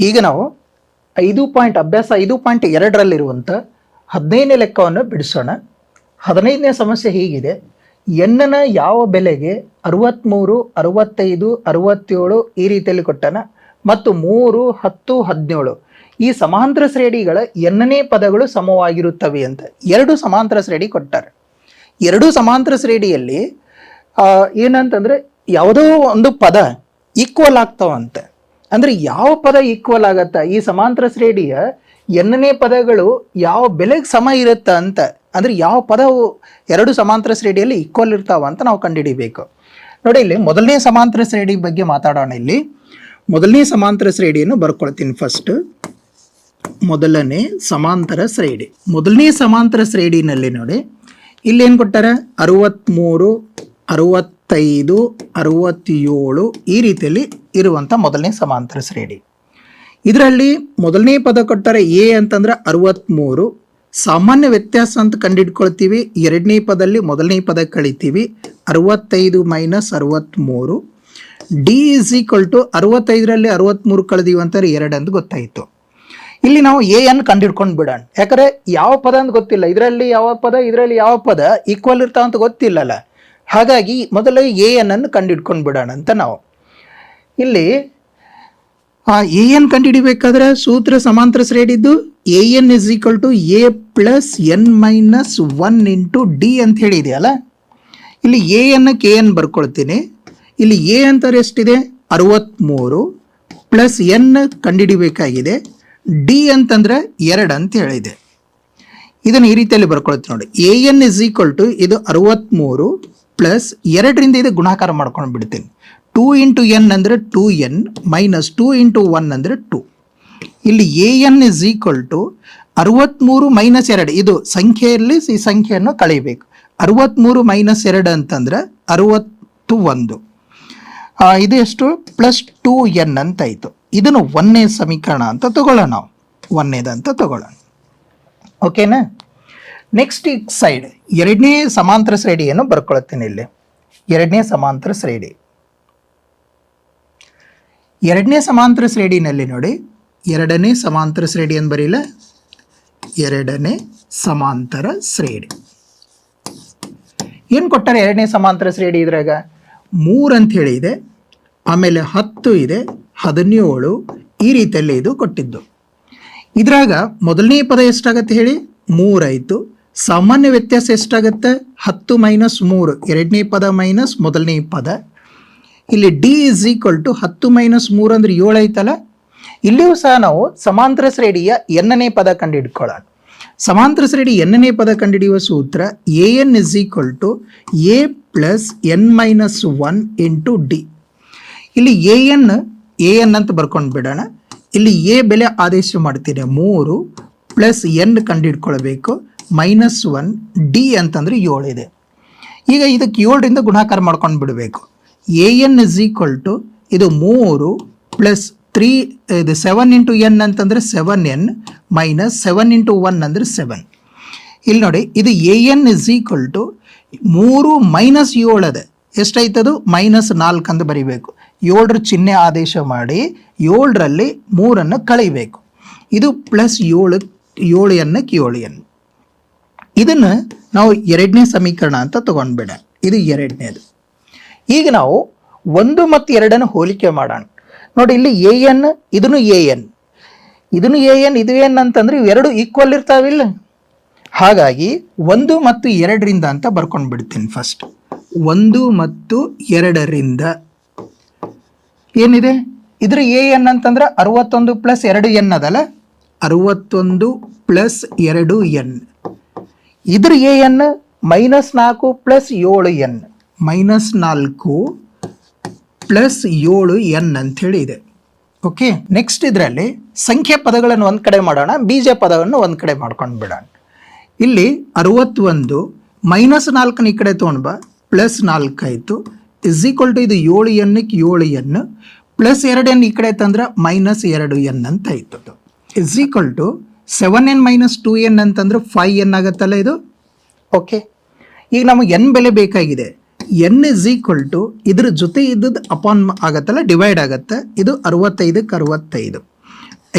ಈಗ ನಾವು ಐದು ಪಾಯಿಂಟ್ ಅಭ್ಯಾಸ ಐದು ಪಾಯಿಂಟ್ ಎರಡರಲ್ಲಿರುವಂಥ ಹದಿನೈದನೇ ಲೆಕ್ಕವನ್ನು ಬಿಡಿಸೋಣ. ಹದಿನೈದನೇ ಸಮಸ್ಯೆ ಹೀಗಿದೆ. ಎನ್ನನ ಯಾವ ಬೆಲೆಗೆ ಅರವತ್ತ್ಮೂರು ಅರವತ್ತೈದು, ಅರವತ್ತೇಳು ಈ ರೀತಿಯಲ್ಲಿ ಕೊಟ್ಟನ? ಮತ್ತು ಮೂರು, ಹತ್ತು, ಹದಿನೇಳು. ಈ ಸಮಾಂತರ ಶ್ರೇಣಿಗಳ ಎನ್ನನೇ ಪದಗಳು ಸಮವಾಗಿರುತ್ತವೆ ಅಂತ ಎರಡು ಸಮಾಂತರ ಶ್ರೇಣಿ ಕೊಟ್ಟಾರೆ. ಎರಡೂ ಸಮಾಂತರ ಶ್ರೇಣಿಯಲ್ಲಿ ಏನಂತಂದರೆ ಯಾವುದೋ ಒಂದು ಪದ ಈಕ್ವಲ್ ಆಗ್ತಾವಂತೆ. ಅಂದ್ರೆ ಯಾವ ಪದ ಈಕ್ವಲ್ ಆಗತ್ತ? ಈ ಸಮಾಂತರ ಶ್ರೇಣಿಯ ಎನ್ನನೇ ಪದಗಳು ಯಾವ ಬೆಲೆಗೆ ಸಮ ಇರುತ್ತ ಅಂತ, ಅಂದ್ರೆ ಯಾವ ಪದವು ಎರಡು ಸಮಾಂತರ ಶ್ರೇಣಿಯಲ್ಲಿ ಈಕ್ವಲ್ ಇರ್ತಾವ ಅಂತ ನಾವು ಕಂಡುಹಿಡಿಬೇಕು. ನೋಡಿ ಇಲ್ಲಿ ಮೊದಲನೇ ಸಮಾಂತರ ಶ್ರೇಣಿ ಬಗ್ಗೆ ಮಾತಾಡೋಣ ಇಲ್ಲಿ. ಮೊದಲನೇ ಸಮಾಂತರ ಶ್ರೇಣಿಯನ್ನು ಬರ್ಕೊಳ್ತೀನಿ ಫಸ್ಟ್ ಮೊದಲನೇ ಸಮಾಂತರ ಶ್ರೇಣಿ. ಮೊದಲನೇ ಸಮಾಂತರ ಶ್ರೇಣಿನಲ್ಲಿ ನೋಡಿ, ಇಲ್ಲಿ ಏನು ಕೊಟ್ಟಾರೆ? ಅರವತ್ತ್ಮೂರು ಅರವತ್ತೈದು, ಅರವತ್ತೇಳು ಈ ರೀತಿಯಲ್ಲಿ ಇರುವಂಥ ಮೊದಲನೇ ಸಮಾಂತರ ಶ್ರೇಣಿ. ಇದರಲ್ಲಿ ಮೊದಲನೇ ಪದ ಕೊಟ್ಟರೆ ಎ ಅಂತಂದ್ರೆ ಅರವತ್ತ್ಮೂರು ಸಾಮಾನ್ಯ ವ್ಯತ್ಯಾಸ ಅಂತ ಕಂಡಿಡ್ಕೊಳ್ತೀವಿ. ಎರಡನೇ ಪದಲ್ಲಿ ಮೊದಲನೇ ಪದ ಕಳಿತೀವಿ. ಅರವತ್ತೈದು ಮೈನಸ್ ಅರವತ್ತ್ಮೂರು ಡಿ ಇಸ್ ಈಕ್ವಲ್ ಟು ಅರವತ್ತೈದರಲ್ಲಿ ಅರವತ್ತ್ಮೂರು ಕಳೆದೀವಿ ಅಂತಾರೆ ಎರಡು ಅಂತ ಗೊತ್ತಾಯಿತು. ಇಲ್ಲಿ ನಾವು ಎ ಅನ್ನು ಕಂಡಿಡ್ಕೊಂಡು ಬಿಡೋಣ. ಯಾಕಂದರೆ ಯಾವ ಪದ ಅಂತ ಗೊತ್ತಿಲ್ಲ. ಇದರಲ್ಲಿ ಯಾವ ಪದ, ಇದರಲ್ಲಿ ಯಾವ ಪದ ಈಕ್ವಲ್ ಇರ್ತಾವ ಅಂತ ಗೊತ್ತಿಲ್ಲಲ್ಲ. ಹಾಗಾಗಿ ಮೊದಲು ಎ ಅನ್ನು ಕಂಡುಹಿಡ್ಕೊಂಡು ಬಿಡೋಣ ಅಂತ ನಾವು. ಇಲ್ಲಿ ಎ ಎನ್ ಕಂಡುಹಿಡಿಬೇಕಾದ್ರೆ ಸೂತ್ರ ಸಮಾಂತರ ಶ್ರೇಣಿದ್ದು a n is equal to a plus n minus one into d ಅಂತ ಹೇಳಿದೆಯಲ್ಲ ಇಲ್ಲಿ ಎ ಎನ್ ಕೆ ಎನ್ ಬರ್ಕೊಳ್ತೀನಿ. ಇಲ್ಲಿ ಎ ಅಂತಾರೆ ಎಷ್ಟಿದೆ? ಅರವತ್ತ್ಮೂರು ಪ್ಲಸ್ ಎನ್ ಕಂಡುಹಿಡಿಬೇಕಾಗಿದೆ. ಡಿ ಅಂತಂದ್ರೆ ಎರಡು ಅಂತ ಹೇಳಿದೆ. ಇದನ್ನು ಈ ರೀತಿಯಲ್ಲಿ ಬರ್ಕೊಳ್ತೀನಿ ನೋಡಿ. A N is equal to ಇದು ಅರವತ್ತ್ಮೂರು ಪ್ಲಸ್ ಎರಡರಿಂದ ಇದು ಗುಣಾಕಾರ ಮಾಡ್ಕೊಂಡು ಬಿಡ್ತೀನಿ ಟೂ ಇಂಟು ಎನ್ ಅಂದರೆ two N minus two into one ಅಂದರೆ ಟೂ. ಇಲ್ಲಿ A N is equal to ಅರವತ್ತ್ಮೂರು ಮೈನಸ್ ಎರಡು. ಇದು ಸಂಖ್ಯೆಯಲ್ಲಿ ಈ ಸಂಖ್ಯೆಯನ್ನು ಕಳಿಬೇಕು ಅರವತ್ತ್ಮೂರು ಮೈನಸ್ ಎರಡು ಅಂತಂದ್ರೆ ಅರವತ್ತು ಒಂದು. ಇದು ಎಷ್ಟು? ಪ್ಲಸ್ ಟೂ ಎನ್ ಅಂತ ಆಯಿತು. ಇದನ್ನು ಒಂದನೇ ಸಮೀಕರಣ ಅಂತ ತಗೊಳ್ಳೋಣ ನಾವು. ಒಂದನೇದಂತ ತಗೊಳ್ಳೋಣ. ಓಕೆನಾ? ನೆಕ್ಸ್ಟ್ ಈ ಸೈಡ್ ಎರಡನೇ ಸಮಾಂತರ ಶ್ರೇಣಿಯನ್ನು ಬರ್ಕೊಳ್ತೀನಿ ಇಲ್ಲಿ. ಎರಡನೇ ಸಮಾಂತರ ಶ್ರೇಣಿ. ಎರಡನೇ ಸಮಾಂತರ ಶ್ರೇಣಿನಲ್ಲಿ ನೋಡಿ. ಎರಡನೇ ಸಮಾಂತರ ಶ್ರೇಣಿ ಅಂತ ಬರೀಲ್ಲ ಎರಡನೇ ಸಮಾಂತರ ಶ್ರೇಣಿ. ಏನು ಕೊಟ್ಟಾರೆ ಎರಡನೇ ಸಮಾಂತರ ಶ್ರೇಣಿ ಇದ್ರಾಗ? ಮೂರು ಅಂತ ಹೇಳಿ ಇದೆ. ಆಮೇಲೆ ಹತ್ತು ಇದೆ, ಹದಿನೇಳು ಈ ರೀತಿಯಲ್ಲಿ ಇದು ಕೊಟ್ಟಿದ್ದು. ಇದ್ರಾಗ ಮೊದಲನೇ ಪದ ಎಷ್ಟಾಗತ್ತೆ ಹೇಳಿ? ಮೂರಾಯಿತು ಸಾಮಾನ್ಯ ವ್ಯತ್ಯಾಸ ಎಷ್ಟಾಗತ್ತೆ? ಹತ್ತು ಮೈನಸ್ ಮೂರು. ಎರಡನೇ ಪದ ಮೈನಸ್ ಮೊದಲನೇ ಪದ. ಇಲ್ಲಿ ಡಿ ಇಸ್ ಈಕ್ವಲ್ ಟು ಹತ್ತು ಮೈನಸ್ ಮೂರು ಅಂದ್ರೆ ಏಳು ಐತಲ್ಲ? ಇಲ್ಲಿಯೂ ಸಹ ನಾವು ಸಮಾಂತರ ಶ್ರೇಣಿಯ ಎನ್ನನೇ ಪದ ಕಂಡುಹಿಡ್ಕೊಳ್ಳೋಣ. ಸಮಾಂತರ ಶ್ರೇಣಿ ಎನ್ನನೇ ಪದ ಕಂಡುಹಿಡಿಯುವ ಸೂತ್ರ A N is equal to A plus N minus one into D ಇಲ್ಲಿ ಎ ಎನ್ ಎ ಎನ್ ಅಂತ ಬರ್ಕೊಂಡು ಬಿಡೋಣ. ಇಲ್ಲಿ ಎ ಬೆಲೆ ಆದೇಶ ಮಾಡ್ತೀನಿ ಮೂರು ಪ್ಲಸ್ ಎನ್ ಕಂಡುಹಿಡ್ಕೊಳ್ಬೇಕು. ಮೈನಸ್ ಒನ್ ಡಿ ಅಂತಂದ್ರೆ ಏಳು ಇದೆ. ಈಗ ಇದಕ್ಕೆ ಏಳರಿಂದ ಗುಣಾಕಾರ ಮಾಡ್ಕೊಂಡು ಬಿಡಬೇಕು. A N is equal to ಇದು ಮೂರು ಪ್ಲಸ್ ತ್ರೀ ಇದು ಸೆವೆನ್ ಇಂಟು ಎನ್ ಅಂತಂದ್ರೆ seven N minus seven into one ಅಂದರೆ ಸೆವೆನ್ ಇಲ್ಲಿ ನೋಡಿ, ಇದು A N is equal to ಮೂರು ಮೈನಸ್ ಏಳು ಅದ ಎಷ್ಟಾಯ್ತದು? ಮೈನಸ್ ನಾಲ್ಕು ಅಂತ ಬರೀಬೇಕು. ಏಳರ ಚಿಹ್ನೆ ಆದೇಶ ಮಾಡಿ ಏಳರಲ್ಲಿ ಮೂರನ್ನು ಕಳೆಯಬೇಕು ಇದು ಪ್ಲಸ್ ಏಳು ಏಳು ಎನ್ನಕ್ಕೆ ಏಳು ಎನ್ ಇದನ್ನು ನಾವು ಎರಡನೇ ಸಮೀಕರಣ ಅಂತ ತಗೊಂಡ್ಬೇಡ ಇದು ಎರಡನೇದು. ಈಗ ನಾವು ಒಂದು ಮತ್ತು ಎರಡನ್ನು ಹೋಲಿಕೆ ಮಾಡೋಣ. ನೋಡಿ, ಇಲ್ಲಿ ಎ ಎನ್ ಇದನ್ನು ಎ ಎನ್ ಇದನ್ನು ಎ ಎನ್ ಇದು ಎನ್ ಅಂತಂದ್ರೆ ಇವೆರಡು ಈಕ್ವಲ್ ಇರ್ತಾವಿಲ್ಲ ಹಾಗಾಗಿ ಒಂದು ಮತ್ತು ಎರಡರಿಂದ ಅಂತ ಬರ್ಕೊಂಡು ಬಿಡ್ತೀನಿ ಫಸ್ಟ್ ಒಂದು ಮತ್ತು ಎರಡರಿಂದ. ಏನಿದೆ? ಇದ್ರ ಎ ಎನ್ ಅಂತಂದ್ರೆ ಅರವತ್ತೊಂದು ಪ್ಲಸ್ ಎರಡು ಎನ್ ಅದಲ್ಲ? ಅರವತ್ತೊಂದು ಪ್ಲಸ್ ಎರಡು ಎನ್ ಇದ್ರ ಎ ಎನ್ ಮೈನಸ್ ನಾಲ್ಕು ಪ್ಲಸ್ ಏಳು ಎನ್ ಮೈನಸ್ ನಾಲ್ಕು ಪ್ಲಸ್ ಏಳು ಎನ್ ಅಂಥೇಳಿ ಇದೆ. ಓಕೆ ನೆಕ್ಸ್ಟ್ ಇದರಲ್ಲಿ ಸಂಖ್ಯೆ ಪದಗಳನ್ನು ಒಂದು ಕಡೆ ಮಾಡೋಣ, ಬೀಜ ಪದವನ್ನು ಒಂದು ಕಡೆ ಮಾಡ್ಕೊಂಡು ಬಿಡೋಣ. ಇಲ್ಲಿ ಅರವತ್ತೊಂದು ಮೈನಸ್ ನಾಲ್ಕನ ಈ ಕಡೆ ತೊಗೊಂಡ್ಬ ಪ್ಲಸ್ ನಾಲ್ಕಾಯಿತು ಇಸ್ ಈಕ್ವಲ್ ಟು ಇದು ಏಳು ಎನ್ನಕ್ಕೆ ಏಳು ಎನ್, ಪ್ಲಸ್ ಎರಡು ಎನ್ ಈ ಕಡೆ ತಂದ್ರೆ ಮೈನಸ್ ಎರಡು ಎನ್ ಅಂತ ಇತ್ತು is equal to seven N minus two N ಅಂತಂದ್ರೆ ಫೈವ್ ಎನ್ ಆಗತ್ತಲ್ಲ ಇದು? ಓಕೆ ಈಗ ನಮಗೆ ಎನ್ ಬೆಲೆ ಬೇಕಾಗಿದೆ. ಎನ್ ಇಸ್ ಈಕ್ವಲ್ ಟು ಇದ್ರ ಜೊತೆ ಇದ್ದದ್ದು ಅಪಾನ್ ಆಗತ್ತಲ್ಲ ಡಿವೈಡ್ ಆಗತ್ತೆ. ಇದು ಅರವತ್ತೈದಕ್ಕೆ ಅರವತ್ತೈದು.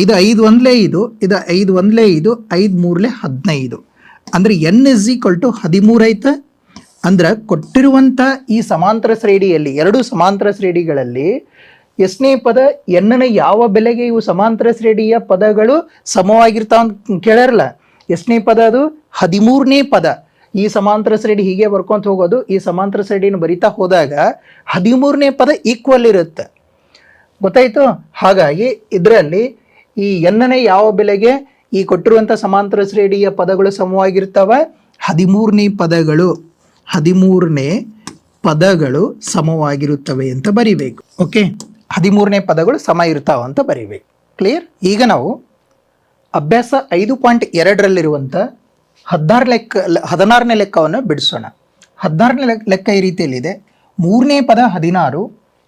ಇದು ಐದು ಒಂದಲೇ ಇದು ಇದು ಐದು ಒಂದಲೇ ಇದು ಐದು ಮೂರ್ಲೆ ಹದಿನೈದು. ಅಂದರೆ ಎನ್ ಇಸ್ ಈಕ್ವಲ್ ಟು ಹದಿಮೂರು ಐತೆ. ಅಂದ್ರೆ ಕೊಟ್ಟಿರುವಂಥ ಈ ಸಮಾಂತರ ಶ್ರೇಣಿಯಲ್ಲಿ, ಎರಡು ಸಮಾಂತರ ಶ್ರೇಣಿಗಳಲ್ಲಿ ಎಷ್ಟನೇ ಪದ ಎನ್ನನ ಯಾವ ಬೆಲೆಗೆ ಇವು ಸಮಾಂತರ ಶ್ರೇಣಿಯ ಪದಗಳು ಸಮವಾಗಿರ್ತಾವ ಅಂತ ಎಷ್ಟನೇ ಪದ ಅದು ಹದಿಮೂರನೇ ಪದ. ಈ ಸಮಾಂತರ ಶ್ರೇಣಿ ಹೀಗೆ ಬರ್ಕೊಂತ ಹೋಗೋದು, ಈ ಸಮಾಂತರ ಶ್ರೇಣಿಯನ್ನು ಬರಿತಾ ಹೋದಾಗ ಹದಿಮೂರನೇ ಪದ ಈಕ್ವಲ್ ಇರುತ್ತೆ. ಗೊತ್ತಾಯಿತು? ಹಾಗಾಗಿ ಇದರಲ್ಲಿ ಈ ಎನ್ನನೇ ಯಾವ ಬೆಲೆಗೆ ಈ ಕೊಟ್ಟಿರುವಂಥ ಸಮಾಂತರ ಶ್ರೇಣಿಯ ಪದಗಳು ಸಮವಾಗಿರ್ತವೆ? ಹದಿಮೂರನೇ ಪದಗಳು ಹದಿಮೂರನೇ ಪದಗಳು ಸಮವಾಗಿರುತ್ತವೆ ಅಂತ ಬರಿಬೇಕು. ಓಕೆ? ಹದಿಮೂರನೇ ಪದಗಳು ಸಮ ಇರ್ತಾವ ಅಂತ ಬರಿಬೇಕು. ಕ್ಲಿಯರ್ ಈಗ ನಾವು ಅಭ್ಯಾಸ ಐದು ಪಾಯಿಂಟ್ ಎರಡರಲ್ಲಿರುವಂಥ ಹದಿನಾರು ಲೆಕ್ಕ ಹದಿನಾರನೇ ಲೆಕ್ಕವನ್ನು ಬಿಡಿಸೋಣ. ಹದಿನಾರನೇ ಲೆಕ್ಕ ಈ ರೀತಿಯಲ್ಲಿದೆ. ಮೂರನೇ ಪದ ಹದಿನಾರು,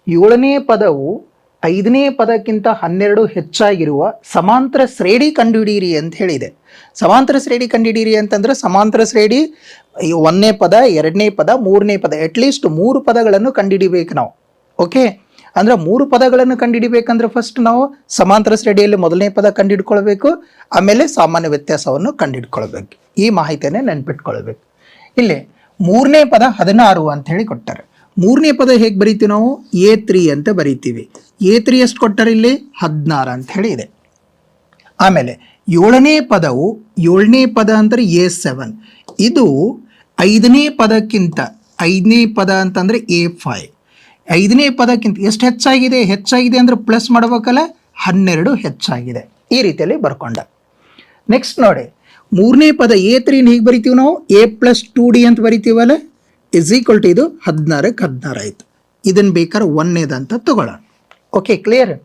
ಏಳನೇ ಪದವು ಐದನೇ ಪದಕ್ಕಿಂತ ಹನ್ನೆರಡು ಹೆಚ್ಚಾಗಿರುವ ಸಮಾಂತರ ಶ್ರೇಣಿ ಕಂಡುಹಿಡಿಯಿರಿ ಅಂತ ಹೇಳಿದೆ. ಸಮಾಂತರ ಶ್ರೇಣಿ ಕಂಡುಹಿಡಿಯಿರಿ ಅಂತಂದರೆ ಸಮಾಂತರ ಶ್ರೇಣಿ ಒಂದನೇ ಪದ, ಎರಡನೇ ಪದ, ಮೂರನೇ ಪದ ಅಟ್ಲೀಸ್ಟ್ ಮೂರು ಪದಗಳನ್ನು ಕಂಡುಹಿಡಿಬೇಕು ನಾವು. ಓಕೆ ಅಂದ್ರೆ ಮೂರು ಪದಗಳನ್ನು ಕಂಡುಹಿಡಿಬೇಕಂದ್ರೆ ಫಸ್ಟ್ ನಾವು ಸಮಾಂತರ ಶ್ರೇಣಿಯಲ್ಲಿ ಮೊದಲನೇ ಪದ ಕಂಡುಹಿಡ್ಕೊಳ್ಬೇಕು, ಆಮೇಲೆ ಸಾಮಾನ್ಯ ವ್ಯತ್ಯಾಸವನ್ನು ಕಂಡುಹಿಡ್ಕೊಳ್ಬೇಕು. ಈ ಮಾಹಿತಿಯನ್ನೇ ನೆನ್ಪಿಟ್ಕೊಳ್ಬೇಕು. ಇಲ್ಲಿ ಮೂರನೇ ಪದ ಹದಿನಾರು ಅಂತ ಹೇಳಿ ಕೊಟ್ಟಾರೆ ಮೂರನೇ ಪದ ಹೇಗೆ ಬರೀತೀವಿ ನಾವು? ಎ ತ್ರೀ ಅಂತ ಬರೀತೀವಿ. ಎ ತ್ರೀ ಎಷ್ಟು ಕೊಟ್ಟಾರೆ ಇಲ್ಲಿ? ಹದಿನಾರು ಅಂತ ಹೇಳಿ ಇದೆ. ಆಮೇಲೆ ಏಳನೇ ಪದವು, ಏಳನೇ ಪದ ಅಂದರೆ ಎ ಸೆವೆನ್. ಇದು ಐದನೇ ಪದಕ್ಕಿಂತ, ಐದನೇ ಪದ ಅಂತಂದರೆ ಎ ಫೈವ್. ಐದನೇ ಪದಕ್ಕಿಂತ ಎಷ್ಟು ಹೆಚ್ಚಾಗಿದೆ ಹೆಚ್ಚಾಗಿದೆ ಅಂದ್ರೆ ಪ್ಲಸ್ ಮಾಡ್ಬೇಕಲ್ಲ? ಹನ್ನೆರಡು ಹೆಚ್ಚಾಗಿದೆ. ಈ ರೀತಿಯಲ್ಲಿ ಬರ್ಕೊಂಡ. ನೆಕ್ಸ್ಟ್ ನೋಡಿ. ಮೂರನೇ ಪದ ಎ ತ್ರೀನ ಹೀಗೆ ಬರಿತೀವಿ ನಾವು? ಎ ಪ್ಲಸ್ ಟು ಡಿ ಅಂತ ಬರಿತೀವಲ್ಲ? ಇಸ್ ಈಕ್ವಲ್ ಟು ಇದು ಹದಿನಾರಕ್ಕೆ ಹದಿನಾರು ಆಯಿತು. ಇದನ್ನು ಬೇಕಾದ್ರೆ ಒಂದನೇದಂತ ತಗೊಳ್ಳೋಣ. ಓಕೆ ಕ್ಲಿಯರ್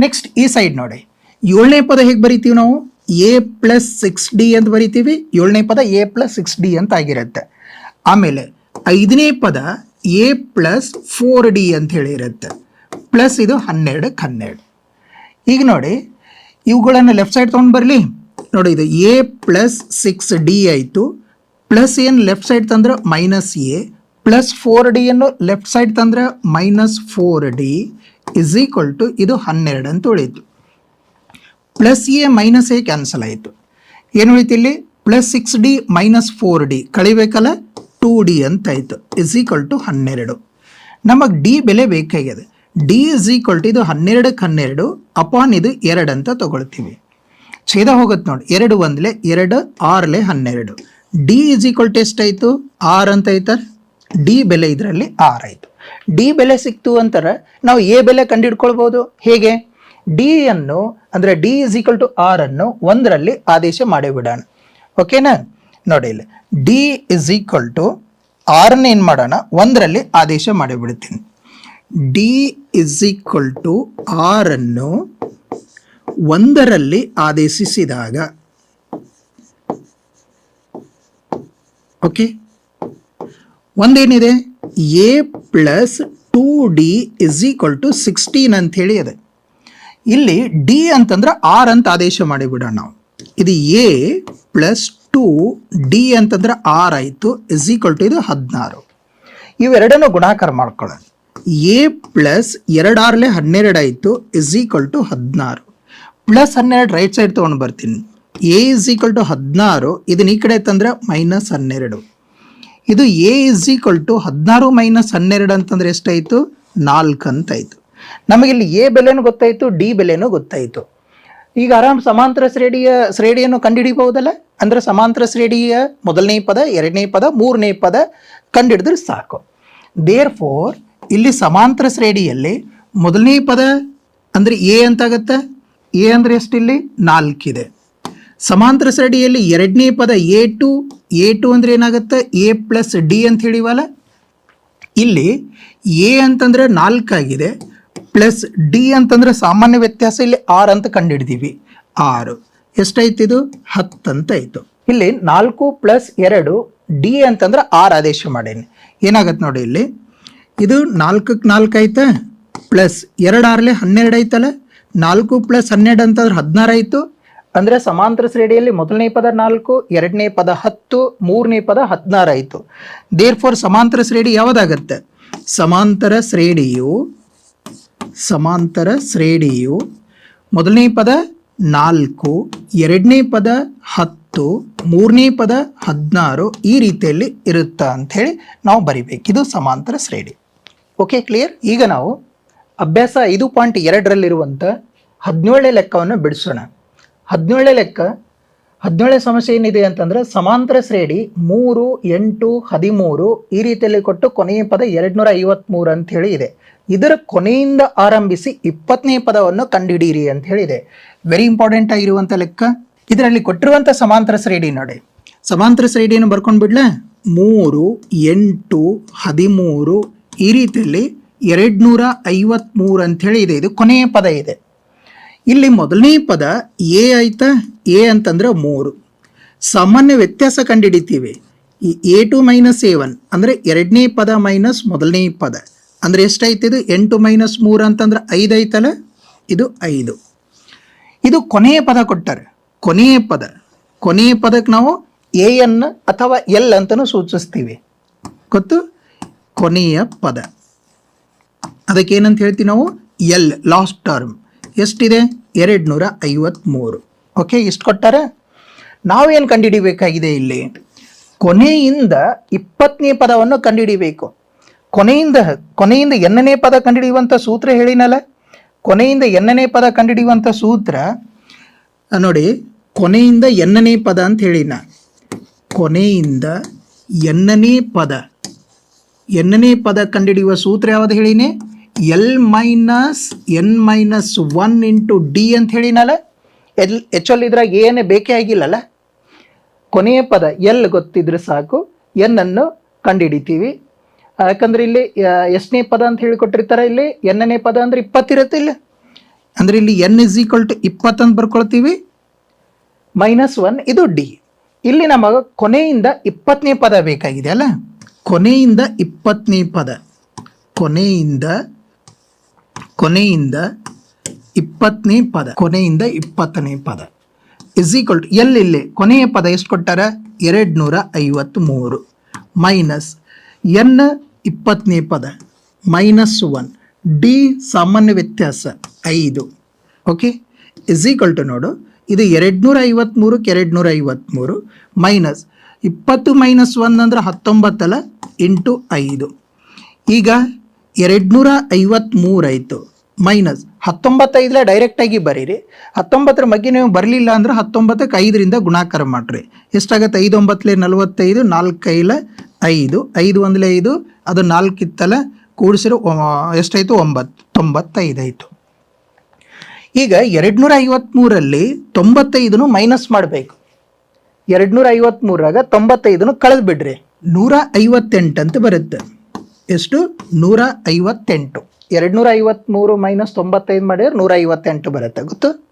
ನೆಕ್ಸ್ಟ್ ಈ ಸೈಡ್ ನೋಡಿ. ಏಳನೇ ಪದ ಹೇಗೆ ಬರಿತೀವಿ ನಾವು? ಎ ಪ್ಲಸ್ ಸಿಕ್ಸ್ ಡಿ ಅಂತ ಬರಿತೀವಿ. ಏಳನೇ ಪದ ಎ ಪ್ಲಸ್ ಸಿಕ್ಸ್ ಡಿ ಅಂತ ಆಗಿರುತ್ತೆ. ಆಮೇಲೆ ಐದನೇ ಪದ ಎ ಪ್ಲಸ್ ಫೋರ್ ಡಿ ಅಂತ ಹೇಳಿರುತ್ತೆ ಪ್ಲಸ್ ಇದು ಹನ್ನೆರಡಕ್ಕೆ ಹನ್ನೆರಡು. ಈಗ ನೋಡಿ, ಇವುಗಳನ್ನು ಲೆಫ್ಟ್ ಸೈಡ್ ತೊಗೊಂಡು ಬರಲಿ. ನೋಡಿ, ಇದು ಎ ಪ್ಲಸ್ ಸಿಕ್ಸ್ ಡಿ ಆಯಿತು. ಪ್ಲಸ್ ಏನು ಲೆಫ್ಟ್ ಸೈಡ್ ತಂದ್ರೆ ಮೈನಸ್ ಎ ಪ್ಲಸ್ ಫೋರ್ ಡಿಯನ್ನು ಲೆಫ್ಟ್ ಸೈಡ್ ತಂದ್ರೆ minus four D is equal to ಇದು ಹನ್ನೆರಡು ಅಂತ ಉಳಿತು. Plus A minus A cancel ಆಯಿತು. ಏನು ಉಳಿತು ಇಲ್ಲಿ plus six D minus four D ಕಳಿಬೇಕಲ್ಲ? Two D ಅಂತ ಆಯಿತು. ಇಸ್ ಈಕ್ವಲ್ ಟು ಹನ್ನೆರಡು. ನಮಗೆ ಡಿ ಬೆಲೆ ಬೇಕಾಗಿದೆ ಡಿ ಇಸ್ ಈಕ್ವಲ್ ಟು ಇದು ಹನ್ನೆರಡಕ್ಕೆ ಹನ್ನೆರಡು ಅಪಾನ್ ಇದು ಎರಡು ಅಂತ ತಗೊಳ್ತೀವಿ. ಛೇದ ಹೋಗುತ್ತೆ ನೋಡಿ. ಎರಡು ಒಂದಲೆ ಎರಡು, ಆರಲೆ ಹನ್ನೆರಡು. ಡಿ ಇಸ್ ಈಕ್ವಲ್ ಟು ಎಷ್ಟಾಯಿತು ಆರ್ ಅಂತ ಐತಾರೆ? ಡಿ ಬೆಲೆ ಇದರಲ್ಲಿ ಆರ್ ಆಯಿತು. ಡಿ ಬೆಲೆ ಸಿಕ್ತು ಅಂತಾರೆ ನಾವು ಎ ಬೆಲೆ ಕಂಡುಹಿಡ್ಕೊಳ್ಬೋದು ಹೇಗೆ? ಡಿ ಅನ್ನು ಅಂದರೆ d is equal to r ಅನ್ನು ಒಂದರಲ್ಲಿ ಆದೇಶ ಮಾಡಿಬಿಡೋಣ ಓಕೆನಾ ನೋಡಿ ಇಲ್ಲಿ. ಡಿ ಇಸ್ ಈಕ್ವಲ್ ಟು ಆರನ್ನ ಏನು ಮಾಡೋಣ? ಒಂದರಲ್ಲಿ ಆದೇಶ ಮಾಡಿಬಿಡ್ತೀನಿ. ಡಿ ಇಸ್ ಈಕ್ವಲ್ ಟು ಆರನ್ನು ಒಂದರಲ್ಲಿ ಆದೇಶಿಸಿದಾಗ. Okay ಒಂದೇನಿದೆ? A plus two D is equal to sixteen ಅಂತ ಹೇಳಿ ಇದೆ. ಇಲ್ಲಿ ಡಿ ಅಂತಂದ್ರೆ ಆರ್ ಅಂತ ಆದೇಶ ಮಾಡಿಬಿಡೋಣ ನಾವು. ಇದು ಎ ಪ್ಲಸ್ ಟು ಡಿ ಅಂತಂದ್ರೆ ಆರ್ ಆಯಿತು ಇಸ್ ಈಕ್ವಲ್ ಟು ಇದು ಹದಿನಾರು. ಇವೆರಡನ್ನು ಗುಣಾಕಾರ ಮಾಡ್ಕೊಳ್ಳೋಣ. ಎ ಪ್ಲಸ್ ಎರಡು ಆರ್ಲೆ ಹನ್ನೆರಡು ಆಯಿತು ಇಸ್ ಈಕ್ವಲ್ ಟು ಹದಿನಾರು. ಪ್ಲಸ್ ಹನ್ನೆರಡು ರೈಟ್ ಸೈಡ್ ತೊಗೊಂಡು ಬರ್ತೀನಿ. ಎ ಇಸ್ ಈಕ್ವಲ್ ಟು ಹದಿನಾರು, ಇದನ್ನ ಈ ಕಡೆ ತಂದ್ರೆ ಮೈನಸ್ ಹನ್ನೆರಡು. ಇದು ಎ ಇಸ್ ಈಕ್ವಲ್ ಟು ಹದಿನಾರು ಮೈನಸ್ ಹನ್ನೆರಡು ಅಂತಂದ್ರೆ ಎಷ್ಟಾಯಿತು? ನಾಲ್ಕು ಅಂತಾಯಿತು. ನಮಗಿಲ್ಲಿ ಎ ಬೆಲೆನೂ ಗೊತ್ತಾಯಿತು, ಡಿ ಬೆಲೆನೂ ಗೊತ್ತಾಯಿತು. ಈಗ ಆರಾಮ್ ಸಮಾಂತರ ಶ್ರೇಣಿಯ ಶ್ರೇಣಿಯನ್ನು ಕಂಡುಹಿಡಿಬಹುದಲ್ಲ? ಅಂದ್ರೆ ಸಮಾಂತರ ಶ್ರೇಣಿಯ ಮೊದಲನೇ ಪದ, ಎರಡನೇ ಪದ, ಮೂರನೇ ಪದ ಕಂಡುಹಿಡಿದ್ರೆ ಸಾಕು. ದೇರ್ ಫೋರ್ ಇಲ್ಲಿ ಸಮಾಂತರ ಶ್ರೇಣಿಯಲ್ಲಿ ಮೊದಲನೇ ಪದ ಅಂದ್ರೆ ಎ ಅಂತಾಗತ್ತೆ? ಎ ಅಂದ್ರೆ ಎಷ್ಟಿಲ್ಲಿ? ನಾಲ್ಕಿದೆ. ಸಮಾಂತರ ಶ್ರೇಣಿಯಲ್ಲಿ ಎರಡನೇ ಪದ ಎ ಟು ಎ ಟು ಅಂದ್ರೆ ಏನಾಗುತ್ತೆ? ಎ ಪ್ಲಸ್ ಡಿ ಅಂತ ಹೇಳಿವಲ್ಲ? ಇಲ್ಲಿ ಎ ಅಂತಂದ್ರೆ ನಾಲ್ಕಾಗಿದೆ. ಪ್ಲಸ್ ಡಿ ಅಂತಂದ್ರೆ ಸಾಮಾನ್ಯ ವ್ಯತ್ಯಾಸ ಇಲ್ಲಿ ಆರ್ ಅಂತ ಕಂಡುಹಿಡಿದೀವಿ. ಆರು. ಎಷ್ಟಾಯ್ತು ಇದು? ಹತ್ತು ಅಂತ ಆಯ್ತು. ಇಲ್ಲಿ ನಾಲ್ಕು ಪ್ಲಸ್ ಎರಡು ಡಿ ಅಂತಂದ್ರೆ ಆರ್ ಆದೇಶ ಮಾಡೇನಿ. ಏನಾಗತ್ತೆ ನೋಡಿ ಇಲ್ಲಿ? ಇದು ನಾಲ್ಕಕ್ಕೆ ನಾಲ್ಕು ಆಯ್ತಾ? ಪ್ಲಸ್ ಎರಡು ಆರ್ಲೆ ಹನ್ನೆರಡು ಆಯ್ತಲ್ಲ? ನಾಲ್ಕು ಪ್ಲಸ್ ಹನ್ನೆರಡು ಅಂತಂದ್ರೆ ಹದಿನಾರು ಆಯ್ತು. ಅಂದ್ರೆ ಸಮಾಂತರ ಶ್ರೇಣಿಯಲ್ಲಿ ಮೊದಲನೇ ಪದ ನಾಲ್ಕು, ಎರಡನೇ ಪದ ಹತ್ತು, ಮೂರನೇ ಪದ ಹದಿನಾರು ಆಯಿತು. ದೇರ್ ಫೋರ್ ಸಮಾಂತರ ಶ್ರೇಣಿ ಯಾವ್ದಾಗತ್ತೆ? ಸಮಾಂತರ ಶ್ರೇಣಿಯು ಸಮಾಂತರ ಶ್ರೇಣಿಯು ಮೊದಲನೇ ಪದ ನಾಲ್ಕು, ಎರಡನೇ ಪದ ಹತ್ತು, ಮೂರನೇ ಪದ ಹದಿನಾರು ಈ ರೀತಿಯಲ್ಲಿ ಇರುತ್ತಾ ಅಂಥೇಳಿ ನಾವು ಬರಿಬೇಕು. ಇದು ಸಮಾಂತರ ಶ್ರೇಣಿ. ಓಕೆ ಕ್ಲಿಯರ್ ಈಗ ನಾವು ಅಭ್ಯಾಸ ಐದು ಪಾಯಿಂಟ್ ಎರಡರಲ್ಲಿರುವಂಥ ಹದಿನೇಳನೇ ಲೆಕ್ಕವನ್ನು ಬಿಡಿಸೋಣ. ಹದಿನೇಳನೇ ಲೆಕ್ಕ ಹದಿನೇಳನೇ ಸಮಸ್ಯೆ ಏನಿದೆ ಅಂತಂದ್ರೆ ಸಮಾಂತರ ಶ್ರೇಣಿ ಮೂರು, ಎಂಟು, ಹದಿಮೂರು ಈ ರೀತಿಯಲ್ಲಿ ಕೊಟ್ಟು ಕೊನೆಯ ಪದ ಎರಡ್ನೂರ ಐವತ್ಮೂರು ಅಂತ ಹೇಳಿ ಇದೆ. ಇದರ ಕೊನೆಯಿಂದ ಆರಂಭಿಸಿ ಇಪ್ಪತ್ತನೇ ಪದವನ್ನು ಕಂಡುಹಿಡಿಯಿರಿ ಅಂತ ಹೇಳಿದೆ. ವೆರಿ ಇಂಪಾರ್ಟೆಂಟ್ ಆಗಿರುವಂಥ ಲೆಕ್ಕ. ಇದರಲ್ಲಿ ಕೊಟ್ಟಿರುವಂಥ ಸಮಾಂತರ ಶ್ರೇಣಿ ನೋಡಿ. ಸಮಾಂತರ ಶ್ರೇಣಿಯನ್ನು ಬರ್ಕೊಂಡು ಬಿಡ್ಲ? ಮೂರು, ಎಂಟು, ಹದಿಮೂರು ಈ ರೀತಿಯಲ್ಲಿ ಎರಡ್ನೂರ ಐವತ್ಮೂರು ಹೇಳಿ ಇದೆ. ಇದು ಕೊನೆಯ ಪದ ಇದೆ. ಇಲ್ಲಿ ಮೊದಲನೇ ಪದ ಎ ಆಯ್ತಾ? ಎ ಅಂತಂದ್ರೆ ಮೂರು. ಸಾಮಾನ್ಯ ವ್ಯತ್ಯಾಸ ಕಂಡುಹಿಡಿತೀವಿ ಈ A two minus A one ಅಂದರೆ ಎರಡನೇ ಪದ ಮೈನಸ್ ಮೊದಲನೇ ಪದ. ಅಂದರೆ ಎಷ್ಟೈತೆ ಇದು? ಎಂಟು ಮೈನಸ್ ಮೂರು ಅಂತಂದ್ರೆ ಐದು ಐತಲ್ಲ ಇದು ಐದು. ಇದು ಕೊನೆಯ ಪದ ಕೊಟ್ಟಾರೆ. ಕೊನೆಯ ಪದ. ಕೊನೆಯ ಪದಕ್ಕೆ ನಾವು ಎ ಎನ್ ಅಥವಾ ಎಲ್ ಅಂತಲೂ ಸೂಚಿಸ್ತೀವಿ. ಗೊತ್ತು? ಕೊನೆಯ ಪದ. ಅದಕ್ಕೆ ಏನಂತ ಹೇಳ್ತೀವಿ ನಾವು? ಎಲ್ ಲಾಸ್ಟ್ ಟರ್ಮ್ ಎಷ್ಟಿದೆ? ಎರಡು ನೂರ ಐವತ್ತ್ಮೂರು ಓಕೆ ಇಷ್ಟು ಕೊಟ್ಟಾರೆ? ನಾವೇನು ಕಂಡುಹಿಡಿಬೇಕಾಗಿದೆ ಇಲ್ಲಿ? ಕೊನೆಯಿಂದ ಇಪ್ಪತ್ತನೇ ಪದವನ್ನು ಕಂಡುಹಿಡಿಬೇಕು ಕೊನೆಯಿಂದ ಕೊನೆಯಿಂದ ಎನ್ನನೇ ಪದ ಕಂಡುಹಿಡಿಯುವಂಥ ಸೂತ್ರ ಹೇಳಿನಲ್ಲ? ಕೊನೆಯಿಂದ ಎನ್ನನೇ ಪದ ಕಂಡುಹಿಡಿಯುವಂಥ ಸೂತ್ರ, ನೋಡಿ, ಕೊನೆಯಿಂದ ಎನ್ನನೇ ಪದ ಅಂತ ಹೇಳಿನ. ಕೊನೆಯಿಂದ ಎನ್ನನೇ ಪದ. ಎನ್ನನೇ ಪದ ಕಂಡುಹಿಡಿಯುವ ಸೂತ್ರ ಯಾವುದು ಹೇಳಿನಿ? L minus N minus one into D ಅಂತ ಹೇಳಿನಲ್ಲ? ಎಲ್ ಎಚ್ ಇದ್ರಾಗ ಏನೇ ಬೇಕೇ ಆಗಿಲ್ಲಲ್ಲ? ಕೊನೆಯ ಪದ ಎಲ್ ಗೊತ್ತಿದ್ರೆ ಸಾಕು. ಎನ್ ಅನ್ನು ಕಂಡುಹಿಡಿತೀವಿ ಯಾಕಂದ್ರೆ ಇಲ್ಲಿ ಎಷ್ಟನೇ ಪದ ಅಂತ ಹೇಳಿ ಕೊಟ್ಟಿರ್ತಾರೆ ಇಲ್ಲಿ? ಎನ್ನನೇ ಪದ ಅಂದ್ರೆ ಇಪ್ಪತ್ತಿರುತ್ತೆ ಇಲ್ಲ. ಅಂದ್ರೆ ಇಲ್ಲಿ ಎನ್ ಇಸ್ ಈಕ್ವಲ್ ಟು ಇಪ್ಪತ್ತಂತ ಬರ್ಕೊಳ್ತೀವಿ. ಮೈನಸ್ ಒನ್ ಇದು ಡಿ. ಇಲ್ಲಿ ನಮಗೆ ಕೊನೆಯಿಂದ ಇಪ್ಪತ್ತನೇ ಪದ ಬೇಕಾಗಿದೆ ಅಲ್ಲ? ಕೊನೆಯಿಂದ ಇಪ್ಪತ್ತನೇ ಪದ. ಕೊನೆಯಿಂದ ಕೊನೆಯಿಂದ ಇಪ್ಪತ್ತನೇ ಪದ, ಕೊನೆಯಿಂದ ಇಪ್ಪತ್ತನೇ ಪದ. ಇಸ್ ಈಕ್ವಲ್ ಟು ಎಲ್ಲಿ ಕೊನೆಯ ಪದ ಎಷ್ಟು ಕೊಟ್ಟಾರ? ಎರಡು ನೂರ ಐವತ್ತ್ಮೂರು ಮೈನಸ್ ಎನ್ ಇಪ್ಪತ್ತನೇ ಪದ ಮೈನಸ್ ಒನ್ ಡಿ ಸಾಮಾನ್ಯ ವ್ಯತ್ಯಾಸ, ಐದು. ಓಕೆ ಇಸ್ ಈಕ್ವಲ್ ಟು ನೋಡು, ಇದು ಎರಡು ನೂರ ಐವತ್ತ್ಮೂರಕ್ಕೆ ಎರಡು ನೂರ ಐವತ್ತ್ಮೂರು ಮೈನಸ್ ಇಪ್ಪತ್ತು ಮೈನಸ್ ಒನ್ ಅಂದ್ರೆ ಹತ್ತೊಂಬತ್ತಲ್ಲ ಎಂಟು ಐದು. ಈಗ ಎರಡು ನೂರ ಐವತ್ತ್ಮೂರು ಆಯಿತು ಮೈನಸ್ ಹತ್ತೊಂಬತ್ತೈದಲ ಡೈರೆಕ್ಟಾಗಿ ಬರೀರಿ. ಹತ್ತೊಂಬತ್ತರ ಬಗ್ಗೆ ನೀವು ಬರಲಿಲ್ಲ ಅಂದ್ರೆ ಹತ್ತೊಂಬತ್ತಕ್ಕೆ ಐದರಿಂದ ಗುಣಾಕಾರ ಮಾಡಿರಿ. ಎಷ್ಟಾಗತ್ತೆ? ಐದು ಒಂಬತ್ತಲೆ ನಲವತ್ತೈದು, ನಾಲ್ಕೈಲ ಐದು. ಐದು ಒಂದಲೇ ಐದು, ಅದು ನಾಲ್ಕಿತ್ತಲ ಕೂಡಿಸಿರೋ ಎಷ್ಟಾಯಿತು? ಒಂಬತ್ತು ತೊಂಬತ್ತೈದು ಆಯಿತು. ಈಗ ಎರಡು ನೂರ ಐವತ್ತ್ಮೂರಲ್ಲಿ ತೊಂಬತ್ತೈದನ್ನು ಮೈನಸ್ ಮಾಡಬೇಕು. ಎರಡು ನೂರ ಐವತ್ತ್ಮೂರಾಗ ತೊಂಬತ್ತೈದನ್ನು ಕಳೆದು ಬಿಡ್ರಿ. ನೂರ ಐವತ್ತೆಂಟು ಅಂತ ಬರುತ್ತೆ. ಎಷ್ಟು? ನೂರ ಐವತ್ತೆಂಟು ಎರಡು ನೂರ ಐವತ್ತ್ಮೂರು ಮೈನಸ್ ತೊಂಬತ್ತೈದು ಮಾಡಿದ್ರೆ ನೂರ ಐವತ್ತೆಂಟು ಬರುತ್ತೆ ಗೊತ್ತು?